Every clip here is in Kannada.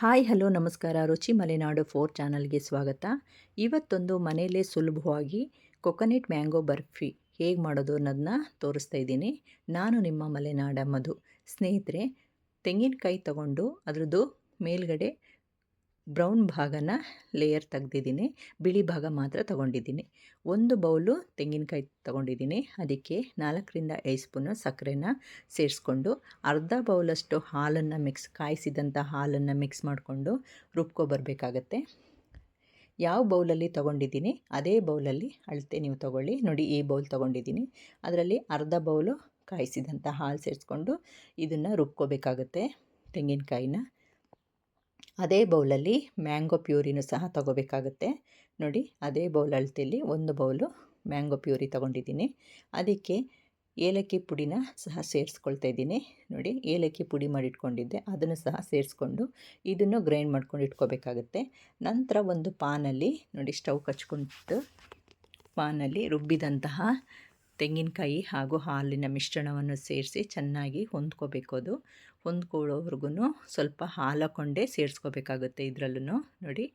ಹಾಯ್, ಹಲೋ, ನಮಸ್ಕಾರ. ರುಚಿ ಮಲೆನಾಡು ಫೋರ್ ಚಾನಲ್ಗೆ ಸ್ವಾಗತ. ಇವತ್ತೊಂದು ಮನೆಯಲ್ಲೇ ಸುಲಭವಾಗಿ ಕೊಕೊನೆಟ್ ಮ್ಯಾಂಗೋ ಬರ್ಫಿ ಹೇಗೆ ಮಾಡೋದು ಅನ್ನೋದನ್ನ ತೋರಿಸ್ತಾ ಇದ್ದೀನಿ. ನಾನು ನಿಮ್ಮ ಮಲೆನಾಡ ಮಧು. ಸ್ನೇಹಿತರೆ, ತೆಂಗಿನಕಾಯಿ ತಗೊಂಡು ಅದರದ್ದು ಮೇಲ್ಗಡೆ ಬ್ರೌನ್ ಭಾಗನ ಲೇಯರ್ ತೆಗ್ದಿದ್ದೀನಿ. ಬಿಳಿ ಭಾಗ ಮಾತ್ರ ತೊಗೊಂಡಿದ್ದೀನಿ. ಒಂದು ಬೌಲು ತೆಂಗಿನಕಾಯಿ ತೊಗೊಂಡಿದ್ದೀನಿ. ಅದಕ್ಕೆ ನಾಲ್ಕರಿಂದ ಐದು ಸ್ಪೂನು ಸಕ್ಕರೆನ ಸೇರಿಸ್ಕೊಂಡು ಅರ್ಧ ಬೌಲಷ್ಟು ಹಾಲನ್ನು ಮಿಕ್ಸ್ ಕಾಯಿಸಿದಂಥ ಹಾಲನ್ನು ಮಿಕ್ಸ್ ಮಾಡಿಕೊಂಡು ರುಬ್ಕೊಬರ್ಬೇಕಾಗತ್ತೆ ಯಾವ ಬೌಲಲ್ಲಿ ತೊಗೊಂಡಿದ್ದೀನಿ? ಅದೇ ಬೌಲಲ್ಲಿ ಅಳತೆ ನೀವು ತೊಗೊಳ್ಳಿ. ನೋಡಿ, ಈ ಬೌಲ್ ತೊಗೊಂಡಿದ್ದೀನಿ. ಅದರಲ್ಲಿ ಅರ್ಧ ಬೌಲು ಕಾಯಿಸಿದಂಥ ಹಾಲು ಸೇರಿಸ್ಕೊಂಡು ಇದನ್ನು ರುಬ್ಕೋಬೇಕಾಗತ್ತೆ ತೆಂಗಿನಕಾಯಿನ. ಅದೇ ಬೌಲಲ್ಲಿ ಮ್ಯಾಂಗೋ ಪ್ಯೂರಿನೂ ಸಹ ತಗೋಬೇಕಾಗುತ್ತೆ. ನೋಡಿ, ಅದೇ ಬೌಲ್ ಅಳತೆಯಲ್ಲಿ ಒಂದು ಬೌಲು ಮ್ಯಾಂಗೋ ಪ್ಯೂರಿ ತಗೊಂಡಿದ್ದೀನಿ. ಅದಕ್ಕೆ ಏಲಕ್ಕಿ ಪುಡಿನ ಸಹ ಸೇರಿಸ್ಕೊಳ್ತಾ ಇದ್ದೀನಿ. ನೋಡಿ, ಏಲಕ್ಕಿ ಪುಡಿ ಮಾಡಿಟ್ಕೊಂಡಿದ್ದೆ, ಅದನ್ನು ಸಹ ಸೇರಿಸ್ಕೊಂಡು ಇದನ್ನು ಗ್ರೈಂಡ್ ಮಾಡ್ಕೊಂಡು ಇಟ್ಕೋಬೇಕಾಗುತ್ತೆ. ನಂತರ ಒಂದು ಪಾನಲ್ಲಿ, ನೋಡಿ, ಸ್ಟವ್ ಕಚ್ಕೊಂಡು ಪಾನಲ್ಲಿ ರುಬ್ಬಿದಂತಹ ತೆಂಗಿನಕಾಯಿ ಹಾಗೂ ಹಾಲಿನ ಮಿಶ್ರಣವನ್ನು ಸೇರಿಸಿ ಚೆನ್ನಾಗಿ ಹೊಂದ್ಕೋಬೇಕು ಅದು ಹೊಂದ್ಕೊಳ್ಳೋವರೆಗೂ ಸ್ವಲ್ಪ ಹಾಲು ಹಾಕ್ಕೊಂಡೇ ಸೇರಿಸ್ಕೋಬೇಕಾಗುತ್ತೆ ಇದರಲ್ಲೂ ನೋಡಿ,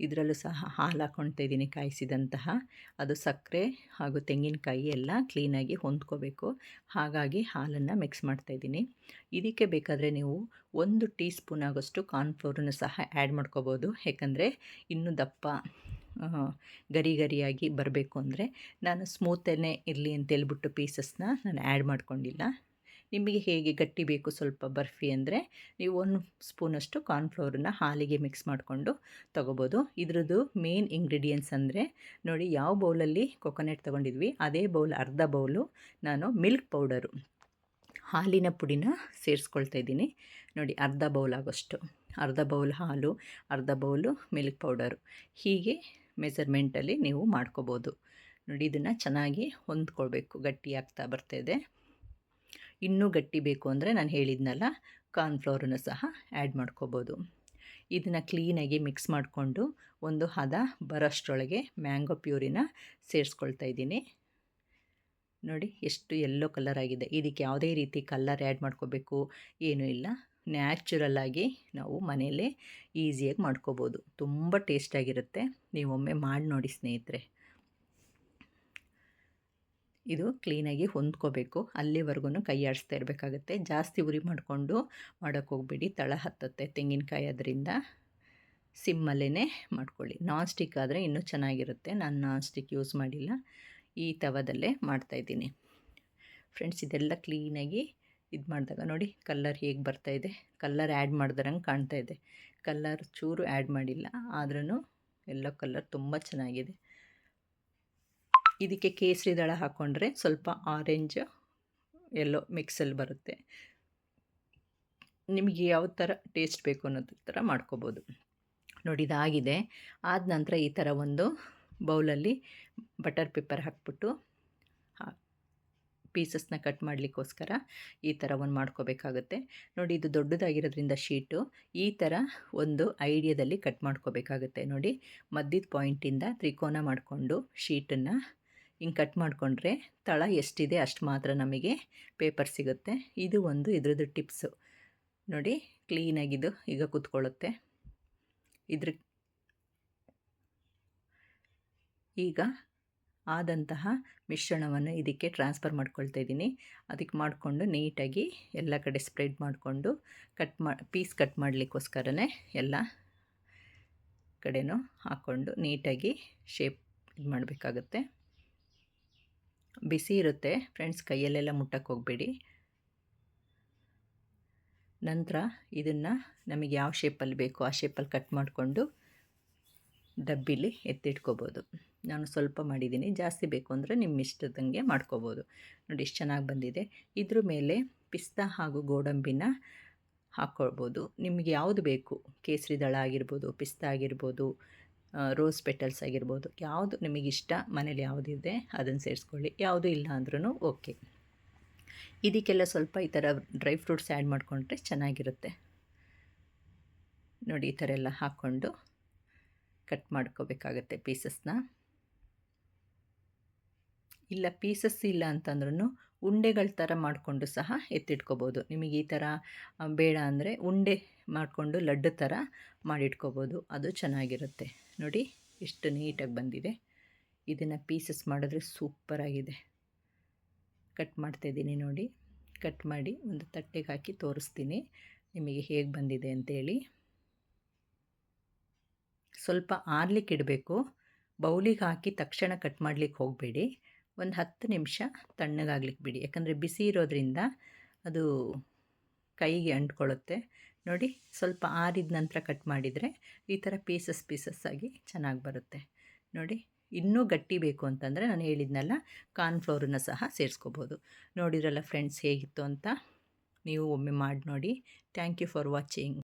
ಇದರಲ್ಲೂ ಸಹ ಹಾಲು ಹಾಕ್ಕೊಳ್ತಾ ಇದ್ದೀನಿ ಕಾಯಿಸಿದಂತಹ. ಅದು ಸಕ್ಕರೆ ಹಾಗೂ ತೆಂಗಿನಕಾಯಿ ಎಲ್ಲ ಕ್ಲೀನಾಗಿ ಹೊಂದ್ಕೋಬೇಕು. ಹಾಗಾಗಿ ಹಾಲನ್ನು ಮಿಕ್ಸ್ ಮಾಡ್ತಾ ಇದ್ದೀನಿ. ಇದಕ್ಕೆ ಬೇಕಾದರೆ ನೀವು ಒಂದು ಟೀ ಸ್ಪೂನ್ ಆಗೋಷ್ಟು ಕಾರ್ನ್ಫ್ಲೋರನ್ನು ಸಹ ಆ್ಯಡ್ ಮಾಡ್ಕೋಬೋದು. ಯಾಕಂದರೆ ಇನ್ನೂ ದಪ್ಪ ಗರಿ ಗರಿಯಾಗಿ ಬರಬೇಕು ಅಂದರೆ ನಾನು ಸ್ಮೂತನೇ ಇರಲಿ ಅಂತೇಳ್ಬಿಟ್ಟು ಪೀಸಸ್ನ ನಾನು ಆ್ಯಡ್ ಮಾಡ್ಕೊಂಡಿಲ್ಲ. ನಿಮಗೆ ಹೇಗೆ ಗಟ್ಟಿ ಬೇಕು ಸ್ವಲ್ಪ ಬರ್ಫಿ ಅಂದರೆ, ನೀವು ಒಂದು ಸ್ಪೂನಷ್ಟು ಕಾರ್ನ್ಫ್ಲೋರನ್ನ ಹಾಲಿಗೆ ಮಿಕ್ಸ್ ಮಾಡಿಕೊಂಡು ತೊಗೋಬೋದು. ಇದ್ರದ್ದು ಮೇನ್ ಇಂಗ್ರೀಡಿಯೆಂಟ್ಸ್ ಅಂದರೆ, ನೋಡಿ ಯಾವ ಬೌಲಲ್ಲಿ ಕೊಕೊನೆಟ್ ತೊಗೊಂಡಿದ್ವಿ, ಅದೇ ಬೌಲ್ ಅರ್ಧ ಬೌಲು ನಾನು ಮಿಲ್ಕ್ ಪೌಡರು ಹಾಲಿನ ಪುಡಿನ ಸೇರಿಸ್ಕೊಳ್ತಾ ಇದ್ದೀನಿ. ನೋಡಿ ಅರ್ಧ ಬೌಲ್ ಆಗೋಷ್ಟು, ಅರ್ಧ ಬೌಲ್ ಹಾಲು, ಅರ್ಧ ಬೌಲು ಮಿಲ್ಕ್ ಪೌಡರು ಹೀಗೆ ಮೆಸರ್ಮೆಂಟಲ್ಲಿ ನೀವು ಮಾಡ್ಕೋಬೋದು. ನೋಡಿ ಇದನ್ನು ಚೆನ್ನಾಗಿ ಹೊಂದ್ಕೊಳ್ಬೇಕು, ಗಟ್ಟಿಯಾಗ್ತಾ ಬರ್ತಾಯಿದೆ ಇನ್ನೂ ಗಟ್ಟಿ ಬೇಕು ಅಂದರೆ ನಾನು ಹೇಳಿದ್ನಲ್ಲ, ಕಾರ್ನ್ಫ್ಲೋರನ್ನು ಸಹ ಆ್ಯಡ್ ಮಾಡ್ಕೋಬೋದು. ಇದನ್ನು ಕ್ಲೀನಾಗಿ ಮಿಕ್ಸ್ ಮಾಡಿಕೊಂಡು ಒಂದು ಹದ ಬರೋಷ್ಟರೊಳಗೆ ಮ್ಯಾಂಗೋ ಪ್ಯೂರಿನ ಸೇರಿಸ್ಕೊಳ್ತಾ ಇದ್ದೀನಿ. ನೋಡಿ ಎಷ್ಟು ಎಲ್ಲೋ ಕಲರ್ ಆಗಿದೆ. ಇದಕ್ಕೆ ಯಾವುದೇ ರೀತಿ ಕಲರ್ ಆ್ಯಡ್ ಮಾಡ್ಕೋಬೇಕು ಏನೂ ಇಲ್ಲ. ನ್ಯಾಚುರಲ್ಲಾಗಿ ನಾವು ಮನೆಯಲ್ಲೇ ಈಸಿಯಾಗಿ ಮಾಡ್ಕೋಬೋದು. ತುಂಬ ಟೇಸ್ಟಾಗಿರುತ್ತೆ ನೀವೊಮ್ಮೆ ಮಾಡಿ ನೋಡಿ ಸ್ನೇಹಿತರೆ. ಇದು ಕ್ಲೀನಾಗಿ ಹೊಂದ್ಕೋಬೇಕು. ಅಲ್ಲಿವರೆಗೂ ಕೈ ಆಡಿಸ್ತಾ ಇರಬೇಕಾಗತ್ತೆ. ಜಾಸ್ತಿ ಉರಿ ಮಾಡಿಕೊಂಡು ಮಾಡೋಕ್ಕೆ ಹೋಗ್ಬೇಡಿ. ತಳ ಹತ್ತತ್ತೆ ತೆಂಗಿನಕಾಯಿ ಅದರಿಂದ ಸಿಮ್ಮಲ್ಲೇ ಮಾಡ್ಕೊಳ್ಳಿ. ನಾನ್ ಸ್ಟಿಕ್ ಆದರೆ ಇನ್ನೂ ಚೆನ್ನಾಗಿರುತ್ತೆ. ನಾನು ನಾನ್ ಸ್ಟಿಕ್ ಯೂಸ್ ಮಾಡಿಲ್ಲ. ಈ ತವದಲ್ಲೇ ಮಾಡ್ತಾಯಿದ್ದೀನಿ ಫ್ರೆಂಡ್ಸ್, ಇದೆಲ್ಲ ಕ್ಲೀನಾಗಿ ಇದು ಮಾಡಿದಾಗ ನೋಡಿ ಕಲ್ಲರ್ ಹೇಗೆ ಬರ್ತಾಯಿದೆ ಕಲ್ಲರ್ ಆ್ಯಡ್ ಮಾಡ್ದಂಗೆ ಕಾಣ್ತಾ ಇದೆ. ಕಲ್ಲರ್ ಚೂರು ಆ್ಯಡ್ ಮಾಡಿಲ್ಲ. ಆದ್ರೂ ಎಲ್ಲೋ ಕಲ್ಲರ್ ತುಂಬ ಚೆನ್ನಾಗಿದೆ. ಇದಕ್ಕೆ ಕೇಸರಿ ದಳ ಹಾಕ್ಕೊಂಡ್ರೆ ಸ್ವಲ್ಪ ಆರೆಂಜ್ ಎಲ್ಲೋ ಮಿಕ್ಸಲ್ಲಿ ಬರುತ್ತೆ. ನಿಮಗೆ ಯಾವ ಥರ ಟೇಸ್ಟ್ ಬೇಕು ಅನ್ನೋದು ಥರ ಮಾಡ್ಕೋಬೋದು. ನೋಡಿ ಇದಾಗಿದೆ. ಆದ ನಂತರ ಈ ಥರ ಒಂದು ಬೌಲಲ್ಲಿ ಬಟರ್ ಪೇಪರ್ ಹಾಕ್ಬಿಟ್ಟು ಪೀಸಸ್ನ ಕಟ್ ಮಾಡಲಿಕ್ಕೋಸ್ಕರ ಈ ಥರ ಒಂದು ಮಾಡ್ಕೋಬೇಕಾಗುತ್ತೆ. ನೋಡಿ ಇದು ದೊಡ್ಡದಾಗಿರೋದ್ರಿಂದ ಶೀಟು. ಈ ಥರ ಒಂದು ಐಡಿಯಾದಲ್ಲಿ ಕಟ್ ಮಾಡ್ಕೋಬೇಕಾಗುತ್ತೆ. ನೋಡಿ ಮಧ್ಯದ ಪಾಯಿಂಟಿಂದ ತ್ರಿಕೋನ ಮಾಡಿಕೊಂಡು ಶೀಟನ್ನು ಹಿಂಗೆ ಕಟ್ ಮಾಡಿಕೊಂಡ್ರೆ ತಳ ಎಷ್ಟಿದೆ ಅಷ್ಟು ಮಾತ್ರ ನಮಗೆ ಪೇಪರ್ ಸಿಗುತ್ತೆ. ಇದು ಒಂದು ಇದ್ರದ್ದು ಟಿಪ್ಸು ನೋಡಿ ಕ್ಲೀನಾಗಿದ್ದು ಈಗ ಕೂತ್ಕೊಳ್ಳುತ್ತೆ. ಇದ್ರ ಈಗ ಆದಂತಹ ಮಿಶ್ರಣವನ್ನು ಇದಕ್ಕೆ ಟ್ರಾನ್ಸ್ಫರ್ ಮಾಡ್ಕೊಳ್ತಾ ಇದ್ದೀನಿ. ಅದಕ್ಕೆ ಮಾಡಿಕೊಂಡು ನೀಟಾಗಿ ಎಲ್ಲ ಕಡೆ ಸ್ಪ್ರೆಡ್ ಮಾಡಿಕೊಂಡು ಕಟ್ ಮಾ ಪೀಸ್ ಕಟ್ ಮಾಡಲಿಕ್ಕೋಸ್ಕರನೇ ಎಲ್ಲ ಕಡೆನೂ ಹಾಕ್ಕೊಂಡು ನೀಟಾಗಿ ಶೇಪ್ ಇದು ಮಾಡಬೇಕಾಗುತ್ತೆ. ಬಿಸಿ ಇರುತ್ತೆ. ಫ್ರೆಂಡ್ಸ್, ಕೈಯಲ್ಲೆಲ್ಲ ಮುಟ್ಟಕ್ಕೆ ಹೋಗಬೇಡಿ. ನಂತರ ಇದನ್ನು ನಮಗೆ ಯಾವ ಶೇಪಲ್ಲಿ ಬೇಕೋ ಆ ಶೇಪಲ್ಲಿ ಕಟ್ ಮಾಡಿಕೊಂಡು ಡಬ್ಬಿಲಿ ಎತ್ತಿಟ್ಕೋಬೋದು. ನಾನು ಸ್ವಲ್ಪ ಮಾಡಿದ್ದೀನಿ ಜಾಸ್ತಿ ಬೇಕು ಅಂದರೆ ನಿಮ್ಮ ಇಷ್ಟದಂಗೆ ಮಾಡ್ಕೋಬೋದು. ನೋಡಿ ಎಷ್ಟು ಚೆನ್ನಾಗಿ ಬಂದಿದೆ. ಇದ್ರ ಮೇಲೆ ಪಿಸ್ತಾ ಹಾಗೂ ಗೋಡಂಬಿನ ಹಾಕ್ಕೊಳ್ಬೋದು ನಿಮಗೆ ಯಾವುದು ಬೇಕು? ಕೇಸರಿ ದಳ ಆಗಿರ್ಬೋದು, ಪಿಸ್ತಾ ಆಗಿರ್ಬೋದು ರೋಸ್ ಪೆಟಲ್ಸ್ ಆಗಿರ್ಬೋದು. ಯಾವುದು ನಿಮಗಿಷ್ಟ, ಮನೇಲಿ ಯಾವುದಿದೆ, ಅದನ್ನು ಸೇರಿಸ್ಕೊಳ್ಳಿ. ಯಾವುದು ಇಲ್ಲ ಅಂದ್ರೂ ಓಕೆ ಇದಕ್ಕೆಲ್ಲ ಸ್ವಲ್ಪ ಈ ಥರ ಡ್ರೈ ಫ್ರೂಟ್ಸ್ ಆ್ಯಡ್ ಮಾಡಿಕೊಂಡ್ರೆ ಚೆನ್ನಾಗಿರುತ್ತೆ. ನೋಡಿ, ಈ ಥರ ಎಲ್ಲ ಹಾಕ್ಕೊಂಡು ಕಟ್ ಮಾಡ್ಕೋಬೇಕಾಗತ್ತೆ ಪೀಸಸ್ನ ಇಲ್ಲ ಪೀಸಸ್ ಇಲ್ಲ ಅಂತಂದ್ರೂ ಉಂಡೆಗಳ ಥರ ಮಾಡಿಕೊಂಡು ಸಹ ಎತ್ತಿಟ್ಕೋಬೋದು. ನಿಮಗೆ ಈ ಥರ ಬೇಡ ಅಂದರೆ ಉಂಡೆ ಮಾಡಿಕೊಂಡು ಲಡ್ಡು ಥರ ಮಾಡಿಟ್ಕೋಬೋದು. ಅದು ಚೆನ್ನಾಗಿರುತ್ತೆ. ನೋಡಿ ಎಷ್ಟು ನೀಟಾಗಿ ಬಂದಿದೆ. ಇದನ್ನು ಪೀಸಸ್ ಮಾಡಿದ್ರೆ ಸೂಪರಾಗಿದೆ. ಕಟ್ ಮಾಡ್ತಾಯಿದ್ದೀನಿ ನೋಡಿ. ಕಟ್ ಮಾಡಿ ಒಂದು ತಟ್ಟೆಗೆ ಹಾಕಿ ತೋರಿಸ್ತೀನಿ ನಿಮಗೆ ಹೇಗೆ ಬಂದಿದೆ ಅಂತೇಳಿ. ಸ್ವಲ್ಪ ಆರ್ಲಿಕ್ಕೆ ಇಡಬೇಕು. ಬೌಲಿಗೆ ಹಾಕಿ ತಕ್ಷಣ ಕಟ್ ಮಾಡಲಿಕ್ಕೆ ಹೋಗಬೇಡಿ. ಒಂದು ಹತ್ತು ನಿಮಿಷ ತಣ್ಣಗಾಗ್ಲಿಕ್ಕೆ ಬಿಡಿ. ಯಾಕಂದರೆ ಬಿಸಿ ಇರೋದ್ರಿಂದ ಅದು ಕೈಗೆ ಅಂಟ್ಕೊಳ್ಳುತ್ತೆ. ನೋಡಿ ಸ್ವಲ್ಪ ಆರಿದ ನಂತರ ಕಟ್ ಮಾಡಿದರೆ ಈ ಥರ ಪೀಸಸ್ ಪೀಸಸ್ ಆಗಿ ಚೆನ್ನಾಗಿ ಬರುತ್ತೆ. ನೋಡಿ ಇನ್ನೂ ಗಟ್ಟಿ ಬೇಕು ಅಂತಂದರೆ ನಾನು ಹೇಳಿದ್ನಲ್ಲ ಕಾರ್ನ್ಫ್ಲೋರನ್ನು ಸಹ ಸೇರಿಸ್ಕೋಬೋದು. ನೋಡಿದ್ರಲ್ಲ ಫ್ರೆಂಡ್ಸ್ ಹೇಗಿತ್ತು ಅಂತ? ನೀವು ಒಮ್ಮೆ ಮಾಡಿ ನೋಡಿ. Thank you for watching